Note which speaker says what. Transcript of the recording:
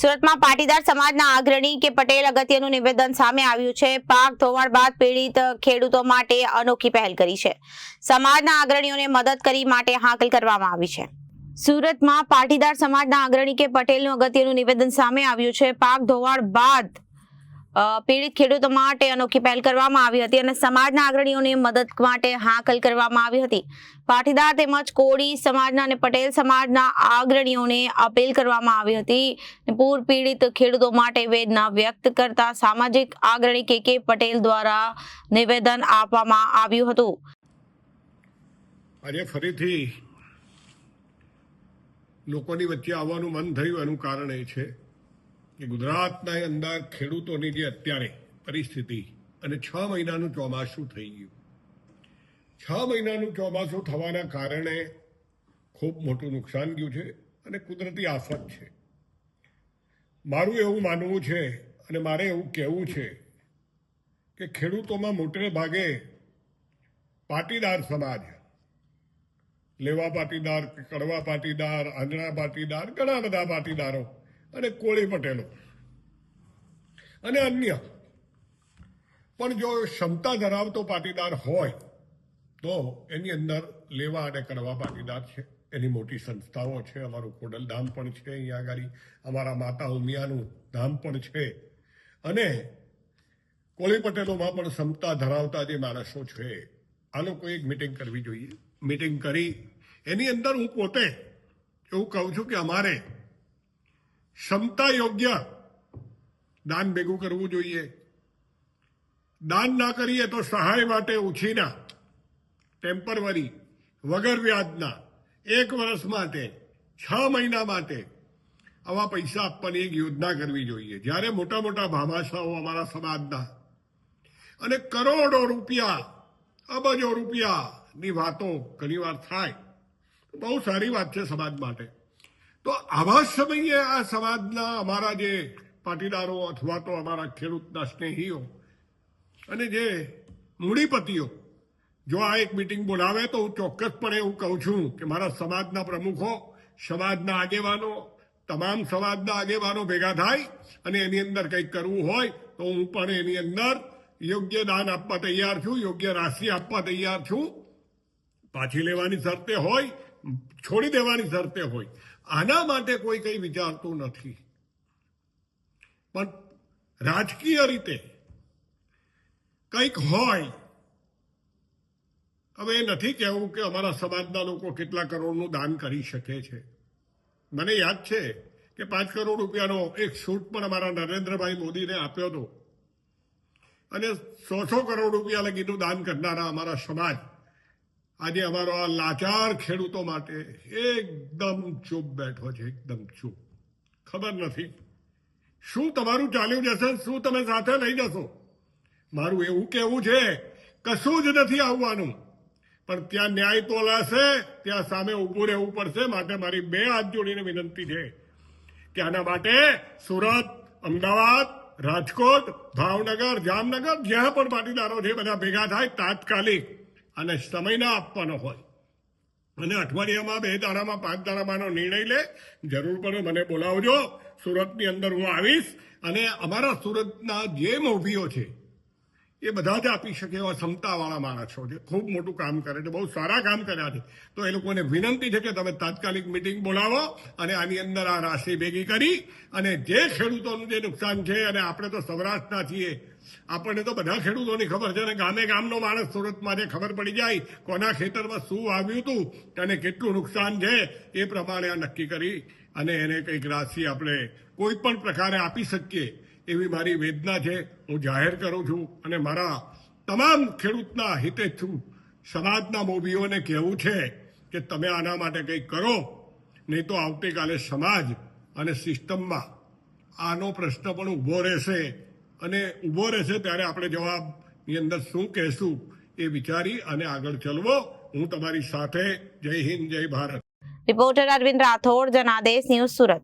Speaker 1: સુરતમાં પાટીદાર સમાજના અગ્રણી કે પટેલ અગત્યનું નિવેદન સામે આવ્યું છે. પાક ધોવાણ બાદ પીડિત ખેડૂતો માટે અનોખી પહેલ કરી છે. સમાજના અગ્રણીઓને મદદ કરી માટે હાકલ કરવામાં આવી છે. સુરતમાં પાટીદાર સમાજના અગ્રણી કે પટેલનું અગત્યનું નિવેદન સામે આવ્યું છે. પાક ધોવાણ બાદ પીડિત ખેડૂતો માટે અનોખી પહેલ કરવામાં આવી હતી અને સમાજના અગ્રણીઓને મદદ માટે હાકલ કરવામાં આવી હતી. પાટીદાર તેમજ કોળી સમાજના અને પટેલ સમાજના અગ્રણીઓને અપીલ કરવામાં આવી હતી પૂર પીડિત ખેડૂતો માટે વેદના વ્યક્ત કરતા સામાજિક અગ્રણી કે કે પટેલ દ્વારા નિવેદન આપવામાં આવ્યું હતું.
Speaker 2: આજે ફરીથી લોકોની વચ્ચે આવવાનું મન થયું એનું કારણ એ છે. કે ગુજરાતના અંદર ખેડૂતોની જે અત્યારે પરિસ્થિતિ અને છ મહિનાનું ચોમાસું થઈ ગયું. છ મહિનાનું ચોમાસું થવાના કારણે ખૂબ મોટું નુકસાન ગયું છે અને કુદરતી આફત છે. મારું એવું માનવું છે અને મારે એવું કહેવું છે કે ખેડૂતોમાં મોટે ભાગે પાટીદાર સમાજ, લેવા પાટીદાર કડવા પાટીદાર આંધળા પાટીદાર, ઘણા બધા પાટીદારો અને કોળી પટેલો. અને અન્ય. પણ જો ક્ષમતા ધરાવતો પાટીદાર હોય, તો એની અંદર લેવા અને કરવા પાટીદાર છે. એની મોટી સંસ્થાઓ છે, અમારું કોડલ ધામ પણ છે, અહીંયા આગળ અમારા માતા ઉમિયાનું ધામ પણ છે. અને કોળી પટેલોમાં પણ ક્ષમતા ધરાવતા જે માણસો છે, આ લોકો એક મિટિંગ કરવી જોઈએ. મિટિંગ કરી, એની અંદર હું પોતે એવું કહું છું કે અમારે ક્ષમતા યોગ્ય દાન ભેગું કરવું જોઈએ. દાન ના કરીએ તો સહાય માટે ઉછીના ટેમ્પરવરી વગર વ્યાજના, એક વર્ષ માટે, છ મહિના માટે આવા પૈસા આપવાની એક યોજના કરવી જોઈએ. જ્યારે મોટા મોટા ભામાશાઓ અમારા સમાજના અને કરોડો રૂપિયા, અબજો રૂપિયાની વાતો ઘણીવાર થાય. બહુ સારી વાત છે સમાજ માટે. તો આવા સમયે આ સમાજના અમારા જે પાટીદારો અથવા તો અમારા ખેડૂતના સ્નેહીઓ અને જે મૂડીપતિઓ, જો આ એક મિટિંગ બોલાવે તો હું ચોક્કસપણે એવું કહું છું કે મારા સમાજના પ્રમુખો, સમાજના આગેવાનો, તમામ સમાજના આગેવાનો ભેગા થાય અને એની અંદર કંઈક કરવું હોય તો હું પણ એની અંદર યોગ્ય દાન આપવા તૈયાર છું, યોગ્ય રાશિ આપવા તૈયાર છું. પાછી લેવાની શરતે હોય છોડી દેવાની શરતે હોય. આના માટે કોઈ કંઈ વિચારતું નથી. પણ રાજકીય રીતે કંઈક હોય, હવે એ નથી કહેવું કે અમારા સમાજના લોકો કેટલા કરોડનું દાન કરી શકે છે. મને યાદ છે કે પાંચ કરોડ રૂપિયાનો એક સૂટ પણ અમારા નરેન્દ્રભાઈ મોદીને આપ્યો હતો. અને સો સો કરોડ રૂપિયા લગીનું દાન કરનારા અમારા સમાજ આજે અમારો આ લાચાર ખેડૂતો માટે એકદમ ચૂપ બેઠો છે, એકદમ ચૂપ. ખબર નથી. શું તમારું ચાલ્યું જશે, શું તમે સાથે લઈ જશો? મારું એવું કેવું છે કશું જ નથી આવવાનું. પણ ત્યાં ન્યાય તોલાશે ત્યાં સામે ઊભું રહેવું પડશે. માટે મારી બે હાથ જોડીને વિનંતી છે કે આના માટે સુરત, અમદાવાદ, રાજકોટ, ભાવનગર, જામનગર, જ્યાં પણ પાટીદારો છે, બધા ભેગા થાય તાત્કાલિક. અને સમય ના આપવાનો હોય. અને અઠવાડિયામાં બે દાડામાં પાંચ દાડામાંનો નિર્ણય લે. જરૂર પડે મને બોલાવજો. સુરતની અંદર હું આવીશ. અને અમારા સુરતના જે મોભીઓ છે એ બધા જ આપી શકે એવા ક્ષમતાવાળા માણસો છે. ખૂબ મોટું કામ કરે છે. બહુ સારા કામ કર્યા છે. તો એ લોકોને વિનંતી છે કે તમે તાત્કાલિક મિટિંગ બોલાવો અને આની અંદર આ રાશિ ભેગી કરી અને જે ખેડૂતોનું જે નુકસાન છે અને આપણે તો સૌરાષ્ટ્રના છીએ, આપણને તો બધા ખેડૂતોની ખબર છે અને ગામે ગામનો માણસ સુરતમાં જે ખબર પડી જાય કોના ખેતરમાં શું આવ્યું હતું અને કેટલું નુકસાન છે એ પ્રમાણે આ નક્કી કરી અને એને કંઈક રાશિ આપણે કોઈ પણ પ્રકારે આપી શકીએ. એવી મારી વેદના છે, હું જાહેર કરું છું અને મારા તમામ ખેડૂતના હિતે છું, સમાજના મોભીઓને કહેવું છે કે તમે આના માટે કંઈક કરો, નહીં તો આવતીકાલે સમાજ અને સિસ્ટમમાં આનો પ્રશ્ન પણ ઊભો રહેશે. અને ઊભો રહેશે ત્યારે આપણે જવાબની અંદર શું કહેશું એ વિચારી અને આગળ ચલવો. હું તમારી સાથે. જય હિન્દ, જય Bharat.
Speaker 1: Reporter Arvind Rathod, Janadesh, news Surat.